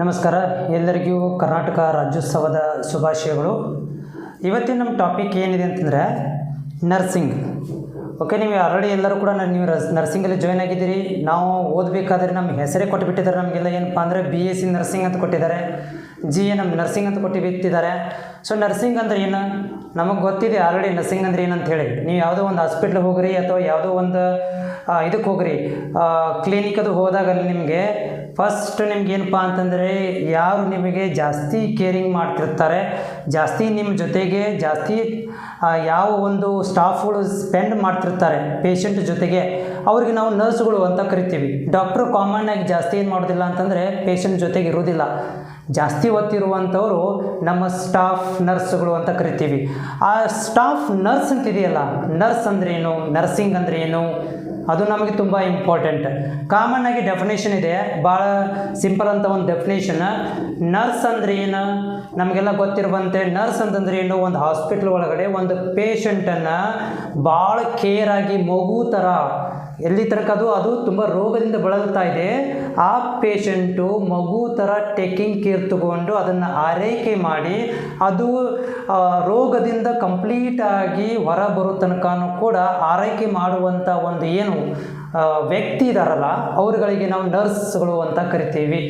ನಮಸ್ಕಾರ. ಎಲ್ಲರಿಗೂ ಕರ್ನಾಟಕ ರಾಜ್ಯೋತ್ಸವದ ಶುಭಾಶಯಗಳು. ಇವತ್ತಿನ ನಮ್ಮ ಟಾಪಿಕ್ ಏನಿದೆ ಅಂತಂದರೆ ನರ್ಸಿಂಗ್ ಓಕೆ ನೀವು ಆಲ್ರೆಡಿ ಎಲ್ಲರೂ ಕೂಡ ನಾನು ನೀವು ರಸ್ ನರ್ಸಿಂಗಲ್ಲಿ ಜಾಯ್ನ್ ಆಗಿದ್ದೀರಿ. ನಾವು ಓದಬೇಕಾದ್ರೆ ನಮ್ಮ ಹೆಸರೇ ಕೊಟ್ಟುಬಿಟ್ಟಿದ್ದಾರೆ ನಮಗೆಲ್ಲ. ಏನಪ್ಪ ಅಂದರೆ ಬಿ ಎಸ್ ಸಿ ನರ್ಸಿಂಗ್ ಅಂತ ಕೊಟ್ಟಿದ್ದಾರೆ. ಜಿ ಎ ನಮ್ಮ ನರ್ಸಿಂಗ್ ಅಂತ ಕೊಟ್ಟು ಬಿತ್ತಿದ್ದಾರೆ ಸೊ ನರ್ಸಿಂಗ್ ಅಂದ್ರೆ ಏನು? ನಮಗೆ ಗೊತ್ತಿದೆ ಆಲ್ರೆಡಿ ನರ್ಸಿಂಗ್ ಅಂದ್ರೆ ಏನಂತ ಹೇಳಿ ನೀವು ಯಾವುದೋ ಒಂದು ಹಾಸ್ಪಿಟ್ಲಿಗೆ ಹೋಗ್ರಿ ಅಥವಾ ಯಾವುದೋ ಒಂದು ಇದಕ್ಕೆ ಹೋಗ್ರಿ. ಕ್ಲಿನಿಕ್ ಅದು ಹೋದಾಗ ನಿಮಗೆ ಫಸ್ಟ್ ನಿಮ್ಗೆ ಏನಪ್ಪ ಅಂತಂದರೆ, ಯಾರು ನಿಮಗೆ ಜಾಸ್ತಿ ಕೇರಿಂಗ್ ಮಾಡ್ತಿರ್ತಾರೆ, ಜಾಸ್ತಿ ನಿಮ್ಮ ಜೊತೆಗೆ ಜಾಸ್ತಿ ಯಾವ ಒಂದು ಸ್ಟಾಫ್ಗಳು ಸ್ಪೆಂಡ್ ಮಾಡ್ತಿರ್ತಾರೆ ಪೇಷಂಟ್ ಜೊತೆಗೆ, ಅವ್ರಿಗೆ ನಾವು ನರ್ಸ್ಗಳು ಅಂತ ಕರಿತೀವಿ. ಡಾಕ್ಟ್ರು ಕಾಮನ್ ಆಗಿ ಜಾಸ್ತಿ ಏನು ಮಾಡೋದಿಲ್ಲ ಅಂತಂದರೆ ಪೇಷಂಟ್ ಜೊತೆಗೆ ಇರೋದಿಲ್ಲ ಜಾಸ್ತಿ ಹೊತ್ತಿರುವಂಥವ್ರು ನಮ್ಮ ಸ್ಟಾಫ್ ನರ್ಸ್ಗಳು ಅಂತ ಕರಿತೀವಿ. ಆ ಸ್ಟಾಫ್ ನರ್ಸ್ ಅಂತಿದೆಯಲ್ಲ ನರ್ಸ್ ಅಂದ್ರೇನು ನರ್ಸಿಂಗ್ ಅಂದ್ರೇನು? ಅದು ನಮಗೆ ತುಂಬ ಇಂಪಾರ್ಟೆಂಟ್ ಕಾಮನ್ ಆಗಿ ಡೆಫಿನೇಷನ್ ಇದೆ. ಭಾಳ ಸಿಂಪಲ್ ಅಂತ ಒಂದು ಡೆಫಿನೇಷನ್ ನರ್ಸ್ ಅಂದ್ರೆ ಏನು? ನಮಗೆಲ್ಲ ಗೊತ್ತಿರುವಂತೆ ನರ್ಸ್ ಅಂತಂದ್ರೆ ಏನು? ಒಂದು ಹಾಸ್ಪಿಟ್ಲ್ ಒಳಗಡೆ ಒಂದು ಪೇಷಂಟನ್ನು ಭಾಳ ಕೇರಾಗಿ ಮಗು ಥರ ಎಲ್ಲಿ ತನಕ ಅದು ಅದು ತುಂಬ ರೋಗದಿಂದ ಬಳಲ್ತಾ ಇದೆ. ಆ ಪೇಷಂಟು ಮಗು ಥರ ಟೇಕಿಂಗ್ ಕೇರ್ ತಗೊಂಡು ಅದನ್ನು ಆರೈಕೆ ಮಾಡಿ, ಅದು ರೋಗದಿಂದ ಕಂಪ್ಲೀಟಾಗಿ ಹೊರ ಬರೋ ತನಕನೂ ಕೂಡ ಆರೈಕೆ ಮಾಡುವಂಥ ಒಂದು ಏನು ವ್ಯಕ್ತಿ ಇದಾರಲ್ಲ, ಅವ್ರುಗಳಿಗೆ ನಾವು ನರ್ಸ್ಗಳು ಅಂತ ಕರಿತೀವಿ.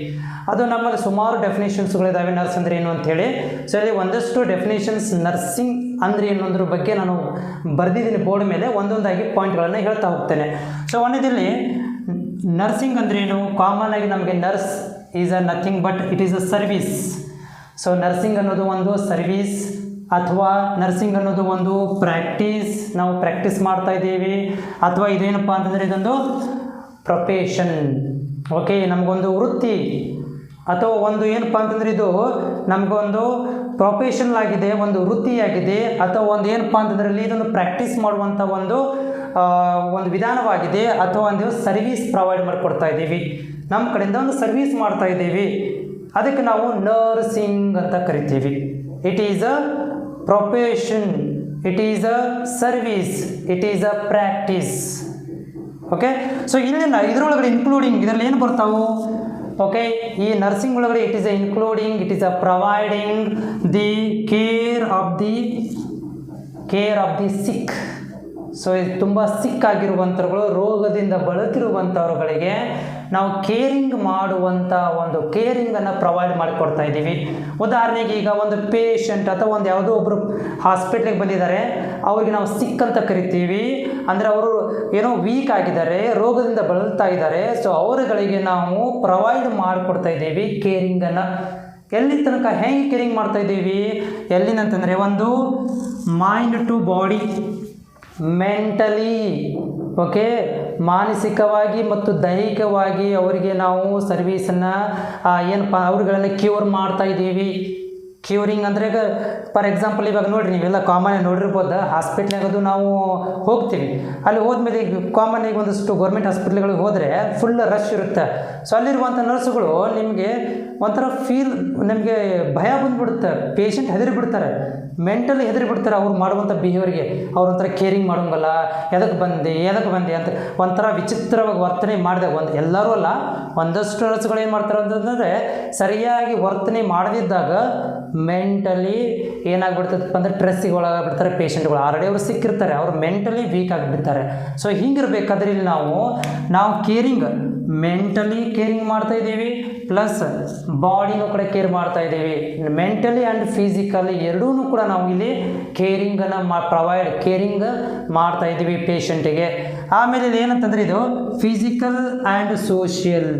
ಅದು ನಮ್ಮಲ್ಲಿ ಸುಮಾರು ಡೆಫಿನೇಷನ್ಸ್ಗಳಿದ್ದಾವೆ ನರ್ಸ್ ಅಂದರೆ ಏನು ಅಂಥೇಳಿ ಸೊ ಇಲ್ಲಿ ಒಂದಷ್ಟು ಡೆಫಿನೇಷನ್ಸ್ ನರ್ಸಿಂಗ್ ಅಂದರೆ ಏನೊಂದ್ರ ಬಗ್ಗೆ ನಾನು ಬರೆದಿದ್ದೀನಿ ಬೋರ್ಡ್ ಮೇಲೆ ಒಂದೊಂದಾಗಿ ಪಾಯಿಂಟ್ಗಳನ್ನು ಹೇಳ್ತಾ ಹೋಗ್ತೇನೆ. ಸೊ ಒಂದೇದಲ್ಲಿ ನರ್ಸಿಂಗ್ ಅಂದ್ರೇನು ಕಾಮನ್ ಆಗಿ ನಮಗೆ nurse is a nothing but it is a service so nursing ಅನ್ನೋದು ಒಂದು ಸರ್ವಿಸ್ ಅಥವಾ ನರ್ಸಿಂಗ್ ಅನ್ನೋದು ಒಂದು ಪ್ರಾಕ್ಟೀಸ್ ನಾವು ಪ್ರಾಕ್ಟೀಸ್ ಮಾಡ್ತಾ ಇದ್ದೀವಿ. ಅಥವಾ ಇದೇನಪ್ಪ ಅಂತಂದರೆ ಇದೊಂದು ಪ್ರೊಫೆಷನ್ ಓಕೆ ನಮಗೊಂದು ವೃತ್ತಿ. ಅಥವಾ ಒಂದು ಏನಪ್ಪ ಅಂತಂದರೆ ಇದು ನಮಗೊಂದು ಪ್ರೊಫೆಷನಲ್ ಆಗಿದೆ, ಒಂದು ವೃತ್ತಿಯಾಗಿದೆ, ಅಥವಾ ಒಂದು ಏನಪ್ಪ ಅಂತಂದ್ರಲ್ಲಿ ಇದೊಂದು ಪ್ರಾಕ್ಟೀಸ್ ಮಾಡುವಂಥ ಒಂದು ಒಂದು ವಿಧಾನವಾಗಿದೆ, ಅಥವಾ ಒಂದು ಸರ್ವಿಸ್ ಪ್ರೊವೈಡ್ ಮಾಡಿಕೊಡ್ತಾ ಇದ್ದೀವಿ. ನಮ್ಮ ಕಡೆಯಿಂದ ಒಂದು ಸರ್ವಿಸ್ ಮಾಡ್ತಾ ಇದ್ದೀವಿ. ಅದಕ್ಕೆ ನಾವು ನರ್ಸಿಂಗ್ ಅಂತ ಕರಿತೀವಿ. It is a profession it is a service it is a practice okay so ಇಲ್ಲಿನ ಇದರೊಳಗಡೆ ಇನ್ಕ್ಲೂಡಿಂಗ್ ಇದರಲ್ಲಿ ಏನು ಬರ್ತಾವು? ಓಕೆ ಈ ನರ್ಸಿಂಗ್ ಒಳಗಡೆ it is a including it is a providing the care of the care of the sick so ಇದು ತುಂಬ ಸಿಕ್ ಆಗಿರುವಂಥವ್ರುಗಳು ರೋಗದಿಂದ ಬಳಲ್ತಿರುವಂಥವ್ರುಗಳಿಗೆ ನಾವು ಕೇರಿಂಗ್ ಮಾಡುವಂಥ ಒಂದು ಕೇರಿಂಗನ್ನು ಪ್ರೊವೈಡ್ ಮಾಡಿಕೊಡ್ತಾ ಇದ್ದೀವಿ. ಉದಾಹರಣೆಗೆ ಈಗ ಒಂದು ಪೇಷಂಟ್ ಅಥವಾ ಒಂದು ಯಾವುದೋ ಒಬ್ಬರು ಹಾಸ್ಪಿಟ್ಲಿಗೆ ಬಂದಿದ್ದಾರೆ, ಅವ್ರಿಗೆ ನಾವು ಸಿಕ್ ಅಂತ ಕರಿತೀವಿ. ಅಂದರೆ ಅವರು ಏನೋ ವೀಕ್ ಆಗಿದ್ದಾರೆ, ರೋಗದಿಂದ ಬಳಲ್ತಾ ಇದ್ದಾರೆ. ಸೊ ಅವರುಗಳಿಗೆ ನಾವು ಪ್ರೊವೈಡ್ ಮಾಡಿಕೊಡ್ತಾ ಇದ್ದೀವಿ ಕೇರಿಂಗನ್ನು ಎಲ್ಲಿ ತನಕ ಹೆಂಗೆ ಕೇರಿಂಗ್ ಮಾಡ್ತಾ ಇದ್ದೀವಿ? ಎಲ್ಲಿನಂತಂದರೆ ಒಂದು mind to body mentally okay ಮಾನಸಿಕವಾಗಿ ಮತ್ತು ದೈಹಿಕವಾಗಿ ಅವರಿಗೆ ನಾವು ಸರ್ವೀಸನ್ನು ಏನಪ್ಪ, ಅವ್ರುಗಳನ್ನು ಕ್ಯೂರ್ ಮಾಡ್ತಾ ಇದ್ದೀವಿ. ಕ್ಯೂರಿಂಗ್ ಅಂದರೆ ಈಗ ಫಾರ್ ಎಕ್ಸಾಂಪಲ್ ಇವಾಗ ನೋಡಿರಿ ನೀವೆಲ್ಲ ಕಾಮನ್ ನೋಡಿರ್ಬೋದು ಹಾಸ್ಪಿಟ್ಲಾಗ ಅದು ನಾವು ಹೋಗ್ತೀವಿ. ಅಲ್ಲಿ ಹೋದ್ಮೇಲೆ ಈಗ ಕಾಮನ್ ಆಗಿ ಒಂದಷ್ಟು ಗೌರ್ಮೆಂಟ್ ಹಾಸ್ಪಿಟ್ಲ್ಗಳಿಗೆ ಹೋದರೆ ಫುಲ್ ರಶ್ ಇರುತ್ತೆ. ಸೊ ಅಲ್ಲಿರುವಂಥ ನರ್ಸ್ಗಳು ನಿಮಗೆ ಒಂಥರ ಫೀಲ್ ನಮಗೆ ಭಯ ಬಂದುಬಿಡುತ್ತೆ. ಪೇಷಂಟ್ ಹೆದರಿ ಬಿಡ್ತಾರೆ ಮೆಂಟಲಿ ಹೆದರಿ ಬಿಡ್ತಾರೆ ಅವ್ರು ಮಾಡುವಂಥ ಬಿಹೇವಿಯರ್ಗೆ ಅವ್ರು ಒಂಥರ ಕೇರಿಂಗ್ ಮಾಡೋಂಗಲ್ಲ. ಎದಕ್ಕೆ ಬಂದೆ ಎದಕ್ಕೆ ಬಂದೆ ಅಂತ ಒಂಥರ ವಿಚಿತ್ರವಾಗಿ ವರ್ತನೆ ಮಾಡಿದಾಗ ಒಂದು ಎಲ್ಲರೂ ಅಲ್ಲ, ಒಂದಷ್ಟು ನರ್ಸ್ಗಳು ಏನು ಮಾಡ್ತಾರೆ ಅಂತಂದರೆ ಸರಿಯಾಗಿ ವರ್ತನೆ ಮಾಡದಿದ್ದಾಗ ಮೆಂಟಲಿ ಏನಾಗ್ಬಿಡ್ತದಪ್ಪ ಅಂದರೆ ಟ್ರೆಸ್ಸಿಗೆ ಒಳಗಾಗ್ಬಿಡ್ತಾರೆ ಪೇಷಂಟ್ಗಳು ಆಲ್ರೆಡಿ ಅವರು ಸಿಕ್ಕಿರ್ತಾರೆ. ಅವರು ಮೆಂಟಲಿ ವೀಕ್ ಆಗಿಬಿಡ್ತಾರೆ. ಸೊ ಹಿಂಗಿರ್ಬೇಕಾದ್ರೆ ಇಲ್ಲಿ ನಾವು ನಾವು ಕೇರಿಂಗ್ ಮೆಂಟಲಿ ಕೇರಿಂಗ್ ಮಾಡ್ತಾ ಇದ್ದೀವಿ. ಪ್ಲಸ್ ಬಾಡಿನೂ ಕೂಡ ಕೇರ್ ಮಾಡ್ತಾ ಇದ್ದೀವಿ. ಮೆಂಟಲಿ ಆ್ಯಂಡ್ ಫಿಸಿಕಲಿ ಎರಡೂ ಕೂಡ ನಾವು ಇಲ್ಲಿ ಕೇರಿಂಗನ್ನು ಮಾ ಪ್ರೊವೈಡ್ ಕೇರಿಂಗ್ ಮಾಡ್ತಾ ಇದ್ದೀವಿ ಪೇಷಂಟಿಗೆ ಆಮೇಲೆ ಏನಂತಂದರೆ ಇದು physical and social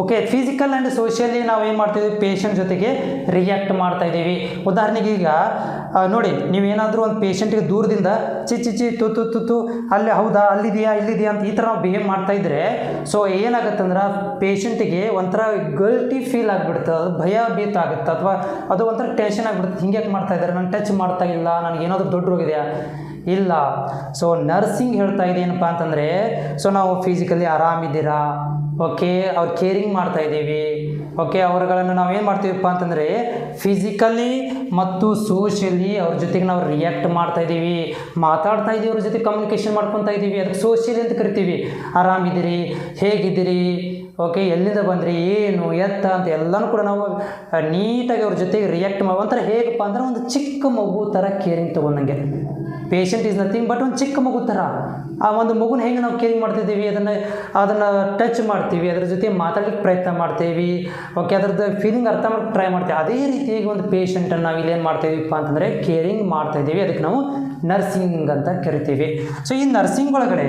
okay physical and socially ನಾವು ಏನು ಮಾಡ್ತೀವಿ ಪೇಷಂಟ್ ಜೊತೆಗೆ ರಿಯಾಕ್ಟ್ ಮಾಡ್ತಾ ಇದ್ದೀವಿ. ಉದಾಹರಣೆಗೆ ಈಗ ನೋಡಿ ನೀವೇನಾದರೂ ಒಂದು ಪೇಷಂಟಿಗೆ ದೂರದಿಂದ ಚಿ ತು ತು ತು ತು, ಅಲ್ಲಿ ಹೌದಾ, ಅಲ್ಲಿದೆಯಾ, ಇಲ್ಲಿದೆಯಾ ಅಂತ ಈ ಥರ ನಾವು ಬಿಹೇವ್ ಮಾಡ್ತಾ ಇದ್ದರೆ ಸೊ ಏನಾಗುತ್ತಂದ್ರೆ ಪೇಷಂಟಿಗೆ ಒಂಥರ ಗಲ್ಟಿ ಫೀಲ್ ಆಗಿಬಿಡುತ್ತೆ. ಅದು ಭಯ ಭೀತ ಆಗುತ್ತೆ. ಅಥವಾ ಅದು ಒಂಥರ ಟೆನ್ಷನ್ ಆಗಿಬಿಡುತ್ತೆ. ಹಿಂಗೆ ಮಾಡ್ತಾ ಇದ್ದಾರೆ ನಾನು ಟಚ್ ಮಾಡ್ತಾ ಇಲ್ಲ. ನನಗೆ ಏನಾದರೂ ದೊಡ್ಡ ರೋಗಿದೆಯಾ ಇಲ್ಲ. ಸೊ ನರ್ಸಿಂಗ್ ಹೇಳ್ತಾ ಇದೆ ಏನಪ್ಪ ಅಂತಂದರೆ ಸೊ ನಾವು ಫಿಸಿಕಲಿ ಆರಾಮಿದ್ದೀರಾ? ಓಕೆ, ಅವ್ರು ಕೇರಿಂಗ್ ಮಾಡ್ತಾ ಇದ್ದೀವಿ. ಓಕೆ, ಅವ್ರುಗಳನ್ನು ನಾವು ಏನು ಮಾಡ್ತೀವಪ್ಪ ಅಂತಂದರೆ ಫಿಸಿಕಲಿ ಮತ್ತು ಸೋಷಿಯಲಿ ಅವ್ರ ಜೊತೆಗೆ ನಾವು ರಿಯಾಕ್ಟ್ ಮಾಡ್ತಾ ಇದ್ದೀವಿ. ಮಾತಾಡ್ತಾ ಇದ್ದೀವಿ, ಅವ್ರ ಜೊತೆ ಕಮ್ಯುನಿಕೇಷನ್ ಮಾಡ್ಕೊತಾ ಇದ್ದೀವಿ. ಅದಕ್ಕೆ ಸೋಷಿಯಲಿ ಅಂತ ಕರಿತೀವಿ. ಆರಾಮಿದ್ದೀರಿ? ಹೇಗಿದ್ದೀರಿ? ಓಕೆ, ಎಲ್ಲಿಂದ ಬಂದ್ರಿ? ಏನು? ಎತ್ತ ಅಂತ ಎಲ್ಲನೂ ಕೂಡ ನಾವು ನೀಟಾಗಿ ಅವ್ರ ಜೊತೆಗೆ ರಿಯಾಕ್ಟ್ ಮಾಡುವಂಥ ಹೇಗಪ್ಪ ಅಂದರೆ ಒಂದು ಚಿಕ್ಕ ಮಗು ಥರ ಕೇರಿಂಗ್ ತೊಗೊಂಡಂಗೆ. ಪೇಷಂಟ್ ಈಸ್ ನಥಿಂಗ್ ಬಟ್ ಒಂದು ಚಿಕ್ಕ ಮಗು ಥರ ಆ ಒಂದು ಮಗುನ ಹೆಂಗೆ ನಾವು ಕೇರಿಂಗ್ ಮಾಡ್ತಿದ್ದೀವಿ? ಅದನ್ನು ಅದನ್ನು ಟಚ್ ಮಾಡ್ತೀವಿ, ಅದ್ರ ಜೊತೆ ಮಾತಾಡಲಿಕ್ಕೆ ಪ್ರಯತ್ನ ಮಾಡ್ತೀವಿ. ಓಕೆ ಅದ್ರದ್ದು ಫೀಲಿಂಗ್ ಅರ್ಥ ಮಾಡೋಕ್ಕೆ ಟ್ರೈ ಮಾಡ್ತೀವಿ. ಅದೇ ರೀತಿಯಾಗಿ ಒಂದು ಪೇಷಂಟನ್ನು ನಾವು ಇಲ್ಲಿ ಏನು ಮಾಡ್ತಾಯಿದ್ದೀವಪ್ಪ ಅಂತಂದರೆ ಕೇರಿಂಗ್ ಮಾಡ್ತಾಯಿದ್ದೀವಿ ಅದಕ್ಕೆ ನಾವು ನರ್ಸಿಂಗ್ ಅಂತ ಕರಿತೀವಿ. ಸೊ ಈ ನರ್ಸಿಂಗ್ ಒಳಗಡೆ,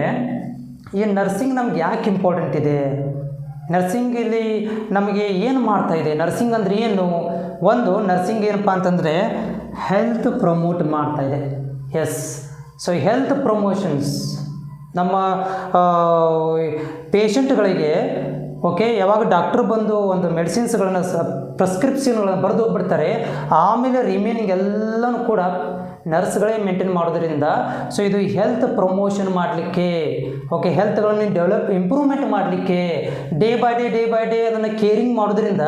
ಈ ನರ್ಸಿಂಗ್ ನಮ್ಗೆ ಯಾಕೆ ಇಂಪಾರ್ಟೆಂಟ್ ಇದೆ? ನರ್ಸಿಂಗ್ ಇಲ್ಲಿ ನಮಗೆ ಏನು ಮಾಡ್ತಾ ಇದೆ? ನರ್ಸಿಂಗ್ ಅಂದರೆ ಏನು? ಒಂದು ನರ್ಸಿಂಗ್ ಏನಪ್ಪ ಅಂತಂದರೆ ಹೆಲ್ತ್ ಪ್ರಮೋಟ್ ಮಾಡ್ತಾ ಇದೆ. ಎಸ್ ಸೊ ಹೆಲ್ತ್ ಪ್ರಮೋಷನ್ಸ್ ನಮ್ಮ ಪೇಷಂಟ್ಗಳಿಗೆ ಓಕೆ ಯಾವಾಗ ಡಾಕ್ಟ್ರ್ ಬಂದು ಒಂದು ಮೆಡಿಸಿನ್ಸ್ಗಳನ್ನು ಸ ಪ್ರಿಸ್ಕ್ರಿಪ್ಷನ್ಗಳನ್ನು ಬರೆದು ಹೋಗ್ಬಿಡ್ತಾರೆ, ಆಮೇಲೆ ರಿಮೈನಿಂಗ್ ಎಲ್ಲನೂ ಕೂಡ ನರ್ಸ್ಗಳೇ ಮೇಂಟೈನ್ ಮಾಡೋದ್ರಿಂದ ಸೊ ಇದು ಹೆಲ್ತ್ ಪ್ರಮೋಷನ್ ಮಾಡಲಿಕ್ಕೆ ಓಕೆ ಹೆಲ್ತ್ಗಳನ್ನು ಡೆವಲಪ್ ಇಂಪ್ರೂವ್ಮೆಂಟ್ ಮಾಡಲಿಕ್ಕೆ day by day day by day ಅದನ್ನು ಕೇರಿಂಗ್ ಮಾಡೋದ್ರಿಂದ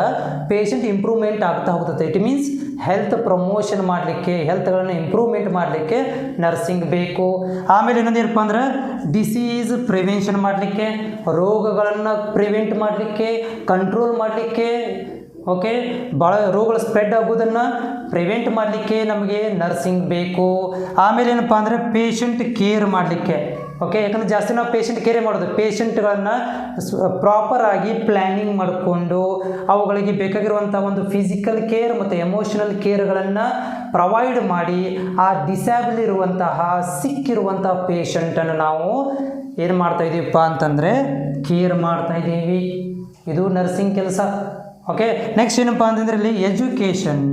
ಪೇಷಂಟ್ ಇಂಪ್ರೂವ್ಮೆಂಟ್ ಆಗ್ತಾ ಹೋಗ್ತದೆ. ಇಟ್ ಮೀನ್ಸ್ ಹೆಲ್ತ್ ಪ್ರಮೋಷನ್ ಮಾಡಲಿಕ್ಕೆ ಹೆಲ್ತ್ಗಳನ್ನು ಇಂಪ್ರೂವ್ಮೆಂಟ್ ಮಾಡಲಿಕ್ಕೆ ನರ್ಸಿಂಗ್ ಬೇಕು. ಆಮೇಲೆ ಏನಪ್ಪ ಅಂದ್ರೆ ಡಿಸೀಸ್ ಪ್ರಿವೆನ್ಷನ್ ಮಾಡಲಿಕ್ಕೆ, ರೋಗಗಳನ್ನು ಪ್ರಿವೆಂಟ್ ಮಾಡಲಿಕ್ಕೆ ಕಂಟ್ರೋಲ್ ಮಾಡಲಿಕ್ಕೆ ಓಕೆ ಭಾಳ ರೋಗಗಳು ಸ್ಪ್ರೆಡ್ ಆಗೋದನ್ನು ಪ್ರಿವೆಂಟ್ ಮಾಡಲಿಕ್ಕೆ ನಮಗೆ ನರ್ಸಿಂಗ್ ಬೇಕು. ಆಮೇಲೆ ಏನಪ್ಪ ಅಂದರೆ ಪೇಷಂಟ್ ಕೇರ್ ಮಾಡಲಿಕ್ಕೆ. ಓಕೆ ಯಾಕಂದರೆ ಜಾಸ್ತಿ ನಾವು ಪೇಷಂಟ್ ಕೇರೆ ಮಾಡೋದು. ಪೇಷಂಟ್ಗಳನ್ನು ಪ್ರಾಪರಾಗಿ ಪ್ಲ್ಯಾನಿಂಗ್ ಮಾಡಿಕೊಂಡು ಅವುಗಳಿಗೆ ಬೇಕಾಗಿರುವಂಥ ಒಂದು ಫಿಸಿಕಲ್ ಕೇರ್ ಮತ್ತು ಎಮೋಷನಲ್ ಕೇರ್ಗಳನ್ನು ಪ್ರೊವೈಡ್ ಮಾಡಿ ಆ ಡಿಸ್ಯಾಬಲ್ ಇರುವಂತಹ ಸಿಕ್ಕಿರುವಂಥ ಪೇಷಂಟನ್ನು ನಾವು ಏನು ಮಾಡ್ತಾ ಇದ್ದೀವಪ್ಪ ಅಂತಂದರೆ ಕೇರ್ ಮಾಡ್ತಾ ಇದ್ದೀವಿ ಇದು ನರ್ಸಿಂಗ್ ಕೆಲಸ. ಓಕೆ ನೆಕ್ಸ್ಟ್ ಏನಪ್ಪ ಅಂತಂದರೆ ಇಲ್ಲಿ ಎಜುಕೇಷನ್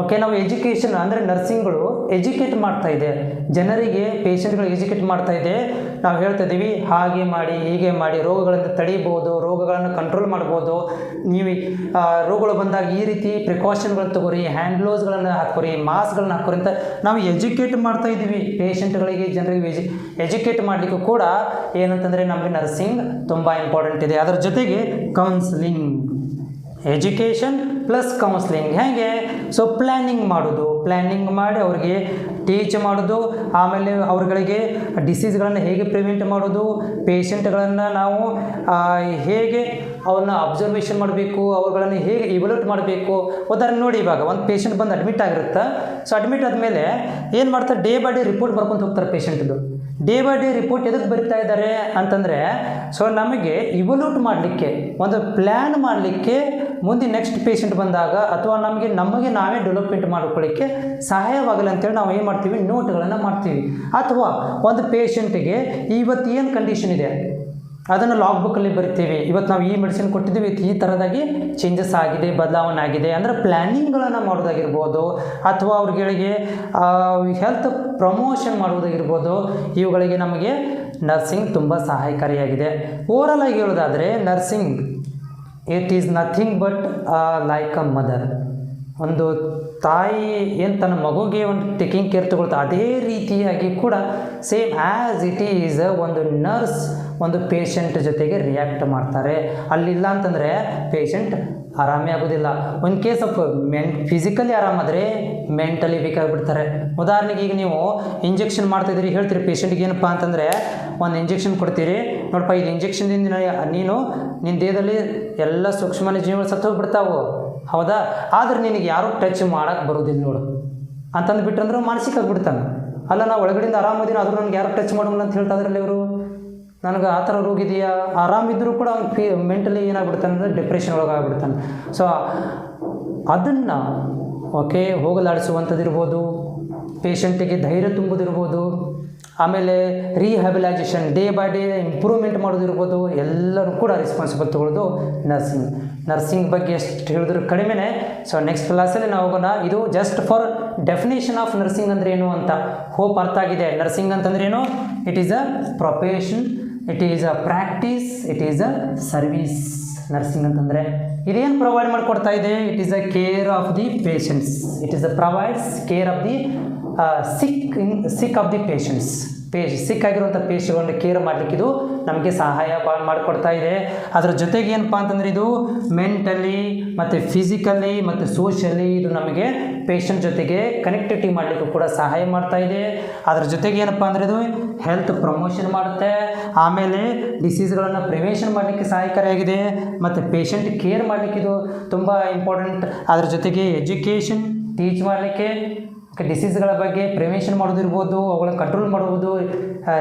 ಓಕೆ ನಾವು ಎಜುಕೇಷನ್ ಅಂದರೆ ನರ್ಸಿಂಗ್ಗಳು ಎಜುಕೇಟ್ ಮಾಡ್ತಾ ಇದೆ. ಜನರಿಗೆ ಪೇಷಂಟ್ಗಳು ಎಜುಕೇಟ್ ಮಾಡ್ತಾ ಇದೆ. ನಾವು ಹೇಳ್ತಾ ಇದ್ದೀವಿ, ಹಾಗೆ ಮಾಡಿ, ಹೀಗೆ ಮಾಡಿ, ರೋಗಗಳನ್ನು ತಡೀಬೋದು, ರೋಗಗಳನ್ನು ಕಂಟ್ರೋಲ್ ಮಾಡ್ಬೋದು. ನೀವು ರೋಗಗಳು ಬಂದಾಗ ಈ ರೀತಿ ಪ್ರಿಕಾಷನ್ಗಳನ್ನು ತಗೋರಿ ಹ್ಯಾಂಡ್ ಗ್ಲೋಸ್ಗಳನ್ನು ಹಾಕೋರಿ ಮಾಸ್ಕ್ಗಳನ್ನ ಹಾಕೋರಿ ಅಂತ ನಾವು ಎಜುಕೇಟ್ ಮಾಡ್ತಾ ಇದ್ದೀವಿ. ಪೇಷಂಟ್ಗಳಿಗೆ ಜನರಿಗೆ ಎಜು ಎಜುಕೇಟ್ ಮಾಡಲಿಕ್ಕೂ ಕೂಡ ಏನಂತಂದರೆ ನಮಗೆ ನರ್ಸಿಂಗ್ ತುಂಬ ಇಂಪಾರ್ಟೆಂಟ್ ಇದೆ. ಅದರ ಜೊತೆಗೆ ಕೌನ್ಸಿಲಿಂಗ್ ಎಜುಕೇಷನ್ ಪ್ಲಸ್ ಕೌನ್ಸ್ಲಿಂಗ್ ಹೇಗೆ? ಸೊ ಪ್ಲ್ಯಾನಿಂಗ್ ಮಾಡೋದು. ಪ್ಲ್ಯಾನಿಂಗ್ ಮಾಡಿ ಅವ್ರಿಗೆ ಟೀಚ್ ಮಾಡೋದು. ಆಮೇಲೆ ಅವ್ರುಗಳಿಗೆ ಡಿಸೀಸ್ಗಳನ್ನು ಹೇಗೆ ಪ್ರಿವೆಂಟ್ ಮಾಡೋದು? ಪೇಷಂಟ್ಗಳನ್ನು ನಾವು ಹೇಗೆ ಅವನ್ನ ಅಬ್ಸರ್ವೇಷನ್ ಮಾಡಬೇಕು? ಅವುಗಳನ್ನು ಹೇಗೆ ಇವಲ್ಯೂಟ್ ಮಾಡಬೇಕು? ಉದಾಹರಣೆ ನೋಡಿ ಇವಾಗ. ಒಂದು ಪೇಷಂಟ್ ಬಂದು ಅಡ್ಮಿಟ್ ಆಗಿರುತ್ತೆ? ಸೊ ಅಡ್ಮಿಟ್ ಆದಮೇಲೆ ಏನು ಮಾಡ್ತಾರೆ? ಡೇ ಬೈ ಡೇ ರಿಪೋರ್ಟ್ ಬರ್ಕೊಂತ ಹೋಗ್ತಾರೆ ಪೇಷಂಟ್ದು ಡೇ ಬೈ ಡೇ ರಿಪೋರ್ಟ್ ಎದಕ್ಕೆ ಬರಿತಾ ಇದ್ದಾರೆ ಅಂತಂದರೆ ಸೊ ನಮಗೆ ಇವಲ್ಯೂಟ್ ಮಾಡಲಿಕ್ಕೆ, ಒಂದು ಪ್ಲ್ಯಾನ್ ಮಾಡಲಿಕ್ಕೆ ಮುಂದೆ ನೆಕ್ಸ್ಟ್ ಪೇಷಂಟ್ ಬಂದಾಗ ಅಥವಾ ನಮಗೆ ನಮಗೆ ನಾವೇ ಡೆವಲಪ್ಮೆಂಟ್ ಮಾಡ್ಕೊಳ್ಳಿಕ್ಕೆ ಸಹಾಯವಾಗಲಿ ಅಂತೇಳಿ ನಾವು ಏನು ಮಾಡ್ತೀವಿ? ನೋಟ್ಗಳನ್ನು ಮಾಡ್ತೀವಿ. ಅಥವಾ ಒಂದು ಪೇಷಂಟಿಗೆ ಇವತ್ತು ಏನು ಕಂಡೀಷನ್ ಇದೆ? ಅದನ್ನು ಲಾಗ್ ಬುಕ್ಕಲ್ಲಿ ಬರಿತೀವಿ. ಇವತ್ತು ನಾವು ಈ ಮೆಡಿಸಿನ್ ಕೊಟ್ಟಿದ್ದೀವಿ. ಈ ಥರದಾಗಿ ಚೇಂಜಸ್ ಆಗಿದೆ ಬದಲಾವಣೆ ಆಗಿದೆ ಅಂದರೆ ಪ್ಲ್ಯಾನಿಂಗ್ಗಳನ್ನು ಮಾಡೋದಾಗಿರ್ಬೋದು ಅಥವಾ ಅವ್ರಿಗೆ ಹೆಲ್ತ್ ಪ್ರಮೋಷನ್ ಮಾಡುವುದಾಗಿರ್ಬೋದು, ಇವುಗಳಿಗೆ ನಮಗೆ ನರ್ಸಿಂಗ್ ತುಂಬ ಸಹಾಯಕಾರಿಯಾಗಿದೆ. ಓವರಲ್ ಆಗಿ ಹೇಳೋದಾದರೆ nursing it is nothing but like a mother ಒಂದು ತಾಯಿ ಏನು ತನ್ನ ಮಗುಗೆ ಒಂದು ಟೇಕಿಂಗ್ ಕೇರ್ ತಗೊಳ್ತಾ ಅದೇ ರೀತಿಯಾಗಿ ಕೂಡ ಸೇಮ್ ಆ್ಯಸ್ ಇಟ್ ಈಸ್ ಒಂದು ನರ್ಸ್ ಒಂದು ಪೇಷಂಟ್ ಜೊತೆಗೆ ರಿಯಾಕ್ಟ್ ಮಾಡ್ತಾರೆ. ಅಲ್ಲಿಲ್ಲ ಅಂತಂದರೆ ಪೇಷಂಟ್ ಆರಾಮೇ ಆಗೋದಿಲ್ಲ. ಒಂದು ಕೇಸ್ ಆಫ್ ಮೆನ್ ಫಿಸಿಕಲಿ ಆರಾಮಾದರೆ ಮೆಂಟಲಿ ಬೇಕಾಗ್ಬಿಡ್ತಾರೆ ಉದಾಹರಣೆಗೆ ಈಗ ನೀವು ಇಂಜೆಕ್ಷನ್ ಮಾಡ್ತಿದ್ದೀರಿ ಹೇಳ್ತೀರಿ ಪೇಷಂಟ್ಗೆ ಏನಪ್ಪ ಅಂತಂದರೆ, ಒಂದು ಇಂಜೆಕ್ಷನ್ ಕೊಡ್ತೀರಿ. ನೋಡಪ್ಪ ಇದು ಇಂಜೆಕ್ಷನ್ದಿಂದ ನೀನು ನಿನ್ನ ದೇಹದಲ್ಲಿ ಎಲ್ಲ ಸೂಕ್ಷ್ಮ ಜೀವಗಳು ಸತ್ತು ಹೋಗ್ಬಿಡ್ತಾವು ಹೌದಾ? ಆದ್ರೆ ನಿನಗೆ ಯಾರೂ ಟಚ್ ಮಾಡೋಕ್ಕೆ ಬರೋದಿಲ್ಲ ನೋಡು. ಅಂತಂದು ಬಿಟ್ಟಂದ್ರೆ ಮಾನಸಿಕ ಆಗ್ಬಿಡ್ತಾನೆ ಅಲ್ಲ ನಾವು ಒಳಗಡೆಯಿಂದ ಆರಾಮದಿನ ಆದರೂ ನನಗೆ ಯಾರು ಟಚ್ ಮಾಡೋಲ್ಲ ಅಂತ ಹೇಳ್ತಾ ಇದ್ರಲ್ಲ ಇವರು? ನನಗೆ ಆ ಥರ ರೋಗ ಇದೆಯಾ? ಆರಾಮಿದ್ದರೂ ಕೂಡ ಅವ್ನು ಫೀ ಮೆಂಟಲಿ ಏನಾಗ್ಬಿಡ್ತಾನೆ ಅಂದರೆ ಡಿಪ್ರೆಷನ್ ಒಳಗಾಗ್ಬಿಡ್ತಾನೆ ಸೊ ಅದನ್ನು ಓಕೆ ಹೋಗಲಾಡಿಸುವಂಥದ್ದಿರ್ಬೋದು ಪೇಷಂಟಿಗೆ ಧೈರ್ಯ ತುಂಬೋದಿರ್ಬೋದು, ಆಮೇಲೆ rehabilitation day by day improvement ಮಾಡೋದಿರ್ಬೋದು, ಎಲ್ಲರೂ ಕೂಡ ರೆಸ್ಪಾನ್ಸಿಬಲ್ ತೊಗೊಳ್ಳೋದು ನರ್ಸಿಂಗ್ ನರ್ಸಿಂಗ್ ಬಗ್ಗೆ ಎಷ್ಟು ಹೇಳಿದ್ರು ಕಡಿಮೆನೇ. ಸೊ ನೆಕ್ಸ್ಟ್ ಕ್ಲಾಸಲ್ಲಿ ನಾವು ಹೋಗೋಣ. ಇದು just for definition of nursing ಅಂದ್ರೆ ಏನು ಅಂತ ಹೋಪ್ ಅರ್ಥ ಆಗಿದೆ. ನರ್ಸಿಂಗ್ ಅಂತಂದ್ರೆ ಏನು? It is a profession it is a practice it is a service nursing ಅಂತಂದರೆ ಇದೇನು ಪ್ರೊವೈಡ್ ಮಾಡಿಕೊಡ್ತಾ ಇದೆ? It is a care of the patients it is a provides care of the sick in sick of the patients ಪೇಶ್ ಸಿಕ್ಕಾಗಿರುವಂಥ ಪೇಷಂಟ್ಗಳನ್ನ care ಮಾಡಲಿಕ್ಕೆ ಇದು ನಮಗೆ ಸಹಾಯ ಮಾಡಿಕೊಡ್ತಾ ಇದೆ. ಅದರ ಜೊತೆಗೆ ಏನಪ್ಪ ಅಂತಂದರೆ ಇದು ಮೆಂಟಲಿ ಮತ್ತು ಫಿಸಿಕಲಿ ಮತ್ತು ಸೋಷಲಿ ಇದು ನಮಗೆ ಪೇಷಂಟ್ ಜೊತೆಗೆ ಕನೆಕ್ಟಿವಿಟಿ ಮಾಡಲಿಕ್ಕೂ ಕೂಡ ಸಹಾಯ ಮಾಡ್ತಾ ಇದೆ. ಅದರ ಜೊತೆಗೆ ಏನಪ್ಪ ಅಂದರೆ ಇದು ಹೆಲ್ತ್ ಪ್ರಮೋಷನ್ ಮಾಡುತ್ತೆ. ಆಮೇಲೆ ಡಿಸೀಸ್ಗಳನ್ನು ಪ್ರಿವೆನ್ಷನ್ ಮಾಡಲಿಕ್ಕೆ ಸಹಾಯಕಾರಿಯಾಗಿದೆ. ಮತ್ತು ಪೇಷಂಟ್ ಕೇರ್ ಮಾಡಲಿಕ್ಕೆ ಇದು ತುಂಬ ಇಂಪಾರ್ಟೆಂಟ್ ಅದರ ಜೊತೆಗೆ ಎಜುಕೇಷನ್ ಟೀಚ್ ಮಾಡಲಿಕ್ಕೆ ಡಿಸೀಸ್ಗಳ ಬಗ್ಗೆ ಪ್ರಿವೆನ್ಷನ್ ಮಾಡೋದಿರ್ಬೋದು ಅವುಗಳ ಕಂಟ್ರೋಲ್ ಮಾಡುವುದು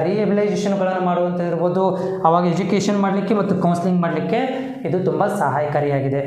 ರಿಹೆಬಿಲೈಸೇಷನ್ಗಳನ್ನು ಮಾಡುವಂಥ ಇರ್ಬೋದು, ಅವಾಗ ಎಜುಕೇಷನ್ ಮಾಡಲಿಕ್ಕೆ ಮತ್ತು ಕೌನ್ಸಿಲಿಂಗ್ ಮಾಡಲಿಕ್ಕೆ ಇದು ತುಂಬ ಸಹಾಯಕಾರಿಯಾಗಿದೆ.